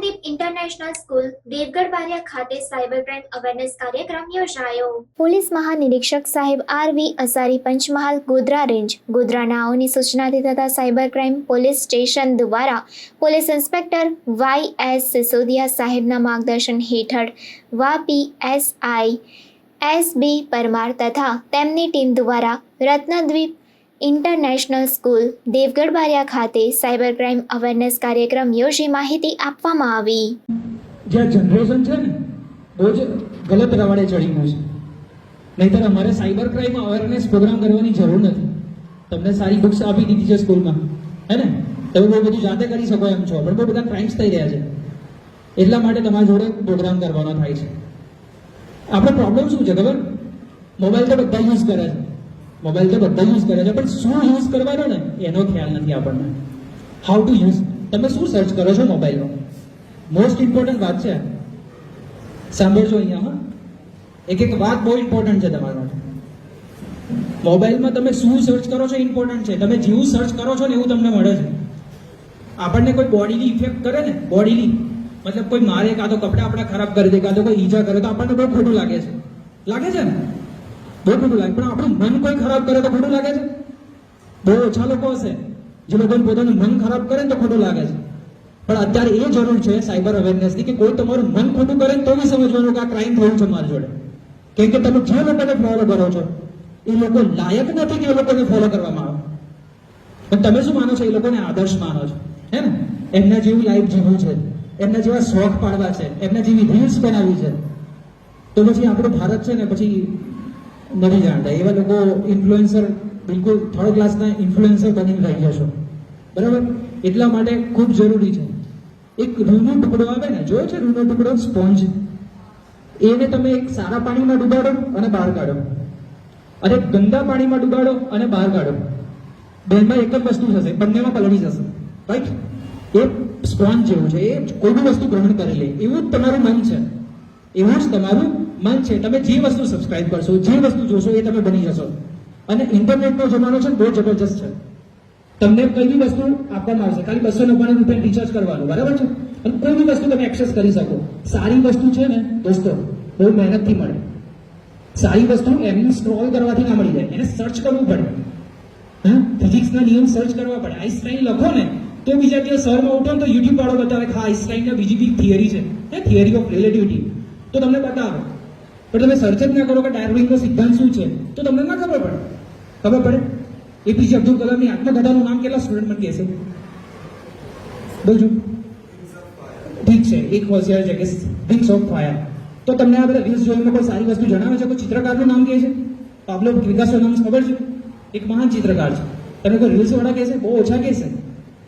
Ratnadeep international school Devgadh Baria ખાતે cyber crime awareness કાર્યક્રમ યોજાયો પોલીસ મહાનિરીક્ષક સાહેબ R V Asari Panchmahal Godhra range ગોધરાનાઓની સૂચનાથી તથા સાયબર ક્રાઇમ પોલીસ સ્ટેશન દ્વારા police inspector Y S Sisodia સાહેબના માર્ગદર્શન હેઠળ વા P S I S B Parmar તથા તેમની ટીમ દ્વારા રત્નદ્વીપ ઇન્ટરનેશનલ સ્કૂલ, દેવગઢ બારિયા ખાતે સાયબર ક્રાઇમ અવેરનેસ કાર્યક્રમ યોજી માહિતી આપવામાં આવી. જે જનરેશન છે ને, બહુ જ ગલત રવાડે ચડી ગયું છે. નહીતર અમારે સાયબર ક્રાઇમ અવેરનેસ પ્રોગ્રામ કરવાની જરૂર નથી. તમને સારી બુક્સ આપી દીધી છે સ્કૂલમાં. હે ને? તમે બહુ બધું જાતે કરી શકો એમ છો, પણ બહુ બધા ક્રાઇમ્સ થઈ રહ્યા છે. એટલા માટે તમારા જોડે પ્રોગ્રામ કરવાનો થાય છે. આપણે પ્રોબ્લેમ શું છે, ખબર? મોબાઈલ તો બધા યુઝ કરે છે. મોબાઈલ તો બધા યુઝ કરે છે, પણ શું યુઝ કરવાનો ને? એનો ખ્યાલ નથી આપણને. હાઉ ટુ યુઝ તમે શું સર્ચ કરો છો મોબાઈલનો મોસ્ટ ઇમ્પોર્ટન્ટ વાત છે. સાંભળજો અહીંયા, હા. એક એક વાત બહુ ઇમ્પોર્ટન્ટ છે તમારા માટે મોબાઈલમાં તમે શું સર્ચ કરો છો ઇમ્પોર્ટન્ટ છે. તમે જેવું સર્ચ કરો છો ને એવું તમને મળે છે. આપણને કોઈ બોડીની ઇફેક્ટ કરે ને? બોડીની મતલબ કોઈ મારે કાં તો કપડાં આપણા ખરાબ કરી દે, કાં તો કોઈ ઈજા કરે, તો આપણને બહુ ખોટું લાગે છે. લાગે છે ને? બહુ ખોટું લાગે. પણ આપણું મન કોઈ ખરાબ કરે તો ખોટું લાગે છે? બહુ ઓછા લોકો હશે. જે લોકોને પોતાનું મન ખરાબ કરે ને તો ખોટું લાગે છે. પણ અત્યારે એ જરૂર છે સાયબર અવેરનેસની કે કોઈ તમારું મન ખોટું કરે તો બી સમજવાનું કે આ ક્રાઇમ થયું છે મારી જોડે. કેમ કે તમે જે લોકોને ફોલો કરો છો, એ લોકો લાયક નથી કે એ લોકોને ફોલો કરવામાં આવે. પણ તમે શું માનો છો? એ લોકોને આદર્શ માનો છો. હે ને? એમના જેવી લાઈફ જીવવું છે. એમના જેવા શોખ પાડવા છે. એમના જેવી રીલ્સ બનાવી છે. તો પછી આપણો ભારત છે ને, પછી નથી જાણતા એવા લોકો ઇન્ફ્લુએન્સર બિલકુલ થર્ડ ક્લાસના ઇન્ફ્લુએન્સર બનીને રહી જશો બરાબર? એટલા માટે ખૂબ જરૂરી છે. એક રૂનો ટુકડો આવે ને, જોયો છે રૂનો ટુકડો? સ્પોન્જ. એને તમે એક સારા પાણીમાં ડુબાડો અને બહાર કાઢો. અને ગંદા પાણીમાં ડુબાડો અને બહાર કાઢો. બેનમાં એક જ વસ્તુ થશે, બંનેમાં પલળી જશે. રાઈટ એ સ્પોન્જ જેવું છે. એ કોઈ બી વસ્તુ ગ્રહણ કરી લે. એવું જ તમારું મન છે. એવું જ તમારું મન છે, તમે જે વસ્તુ સબસ્ક્રાઇબ કરશો, જે વસ્તુ જોશો, એ તમે બની જશો. અને ઇન્ટરનેટનો જમાનો છે બહુ જબરજસ્ત છે. તમને કઈ બી વસ્તુ આપવામાં આવશે, ખાલી બસો નવ્વાણું રૂપિયા રિચાર્જ કરવાનું, બરાબર છે? અને કોઈ બી વસ્તુ તમે એક્સેસ કરી શકો. સારી વસ્તુ છે ને, દોસ્તો, બહુ મહેનતથી મળે. સારી વસ્તુ એમને સ્ક્રોલ કરવાથી ના મળી જાય, એને સર્ચ કરવું પડે. હા? ફિઝિક્સના નિયમ સર્ચ કરવા પડે. આઈન્સ્ટાઈન લખો ને, તો બીજા દિવસ સરમાં ઉઠો તો યુટ્યુબ વાળો બતાવે કે હા આઈન્સ્ટાઈનના બીજી બી થિયરી છે. હે થિયરી ઓફ રિલેટિવિટી તો તમને બતાવે. પણ તમે સર્ચ જ ના કરો કે ડાર્વિનનો સિદ્ધાંત શું છે? તો તમને ના ખબર પડે. ખબર પડે? એપીજે અબ્દુલ કલામની આત્મકથાનું નામ કેટલા સ્ટુડન્ટ મને કહેશે? બોલજો. ઠીક છે, એક હોશિયાર છે કે વિંગ્સ ઓફ ફાયર તો તમને આ બધા વિંગ્સ જોઈને કોઈ સારી વસ્તુ જણાવે છે? કોઈ ચિત્રકારનું નામ કહે છે? પાબ્લો વિકાસનું નામ ખબર છે? એક મહાન ચિત્રકાર છે. તમે કોઈ રીલ્સવાળા કહેશે? બહુ ઓછા કહેશે.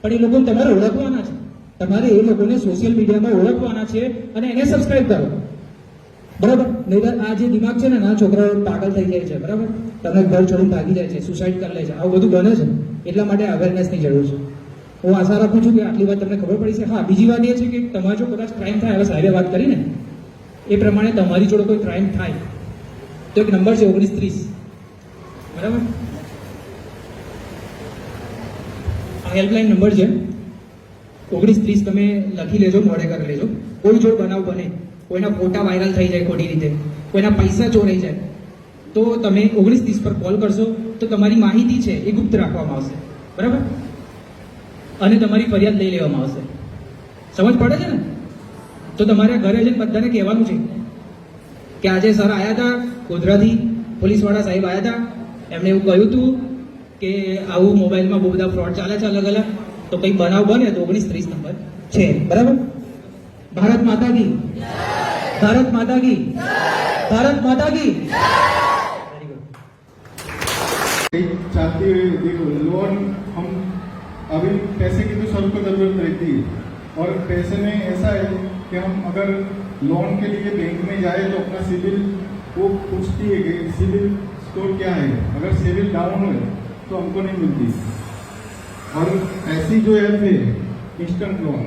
પણ એ લોકોને તમારે ઓળખવાના છે. તમારે એ લોકોને સોશિયલ મીડિયામાં ઓળખવાના છે અને એને સબસ્ક્રાઇબ કરો. બરાબર? નહીં આ જે દિમાગ છે ને, ના, છોકરાઓ પાગલ થઈ જાય છે, બરાબર? તમે ઘર છોડીને ભાગી જાય છે સુસાઇડ કરી લે છે, આવું બધું બને છે. એટલા માટે અવેરનેસની જરૂર છે. હું આશા રાખું છું કે આટલી વાત તમને ખબર પડી છે. હા, બીજી વાત એ છે કે તમારો જો કદાચ ક્રાઇમ થાય, હવે સાહેબે વાત કરીને એ પ્રમાણે તમારી જોડે કોઈ ક્રાઇમ થાય, તો એક નંબર છે, ઓગણીસ ત્રીસ. બરાબર? આ હેલ્પલાઇન નંબર છે. ઓગણીસ ત્રીસ તમે લખી લેજો, મોડે કરી લેજો. કોઈ જોડ બનાવ બને કોઈના ફોટા વાયરલ થઈ જાય ખોટી રીતે, કોઈના પૈસા ચોરાઈ જાય, તો તમે ઓગણીસ ત્રીસ પર કોલ કરશો, તો તમારી માહિતી છે એ ગુપ્ત રાખવામાં આવશે. બરાબર? અને તમારી ફરિયાદ લઈ લેવામાં આવશે. સમજ પડે છે ને? તો તમારે ઘરે જઈને બધાને કહેવાનું છે કે આજે સર આવ્યા હતા ગોધરાથી પોલીસવાળા સાહેબ આવ્યા હતા એમણે એવું કહ્યું હતું કે આવું મોબાઈલમાં બહુ બધા ફ્રોડ ચાલે છે અલગ અલગ તો કંઈ બનાવ બને તો ઓગણીસ ત્રીસ નંબર છે. બરાબર? भारत माता की। भारत माता की। भारत माता की। चाहते हुए देखो लोन हम अभी पैसे की तो सबको ज़रूरत रहती है। और पैसे में ऐसा है कि हम अगर लोन के लिए बैंक में जाए तो अपना सिविल वो पूछती है कि सिविल स्कोर क्या है? अगर सिविल डाउन है तो हमको नहीं मिलती। और ऐसी जो ऐप है इंस्टेंट लोन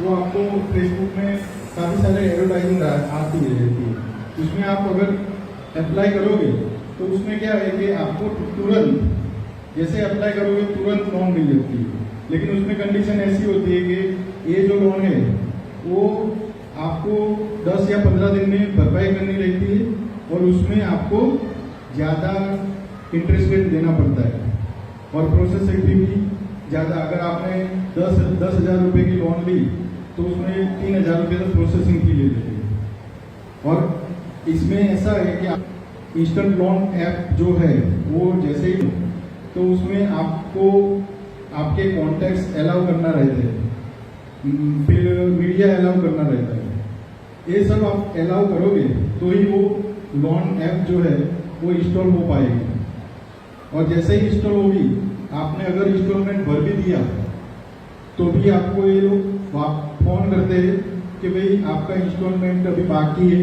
वो आपको फेसबुक में काफ़ी सारे एडवर्टाइजिंग आती है रहती है उसमें आप अगर अप्लाई करोगे तो उसमें क्या है कि आपको तुरंत, जैसे अप्लाई करोगे, तुरंत लोन मिल जाती है। लेकिन उसमें कंडीशन ऐसी होती है कि ये जो लोन है, वो आपको 10 या 15 दिन में भरपाई करनी रहती है और उसमें आपको ज़्यादा इंटरेस्ट रेट देना पड़ता है। और प्रोसेस भी ज़्यादा, अगर आपने दस दस हज़ार रुपये की लोन ली तो उसमें तीन हज़ार रुपये तो प्रोसेसिंग फ़ी ले लेते हैं। और इसमें ऐसा है कि आप इंस्टेंट लोन ऐप जो है वो जैसे ही तो उसमें आपको आपके कॉन्टैक्ट्स अलाउ करना रहते हैं। हम्म, फिर मीडिया अलाउ करना रहता है। ये सब आप अलाउ करोगे तो ही वो लोन ऐप जो है वो इंस्टॉल हो पाएगी। और जैसे ही इंस्टॉल होगी आपने अगर इंस्टॉलमेंट भर भी दिया तो भी आपको ये लोग फ़ोन करते हैं कि भाई आपका इंस्टॉलमेंट अभी बाकी है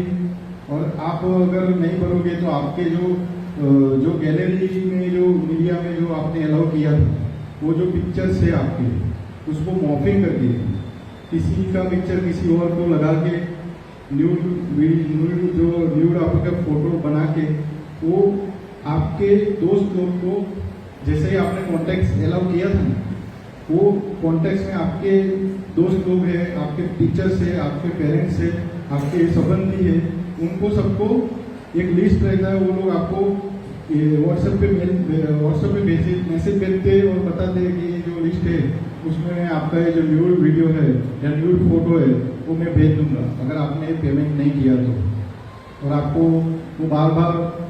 और आप अगर नहीं भरोगे तो आपके जो जो गैलरी में, जो मीडिया में जो आपने अलाउ किया था, वो जो पिक्चर्स है आपके, उसको मॉर्फिंग करके किसी का पिक्चर किसी और को लगा के न्यूड न्यूड जो न्यूड आपका फ़ोटो बना के, वो आपके दोस्त लोग को, जैसे ही आपने कॉन्टेक्ट अलाउ किया था वो कॉन्टेक्ट में आपके दोस्त लोग हैं, आपके टीचर्स हैं, आपके पेरेंट्स हैं, आपके संबंधी हैं, उनको सबको एक लिस्ट रहता है, वो लोग आपको व्हाट्सएप पे व्हाट्सएप पे भेजे मैसेज भेजते और बताते हैं कि ये जो लिस्ट है, उसमें आपका ये जो न्यूड वीडियो है या न्यूड फ़ोटो है, वो मैं भेज दूँगा। अगर आपने पेमेंट नहीं किया तो। और आपको वो बार बार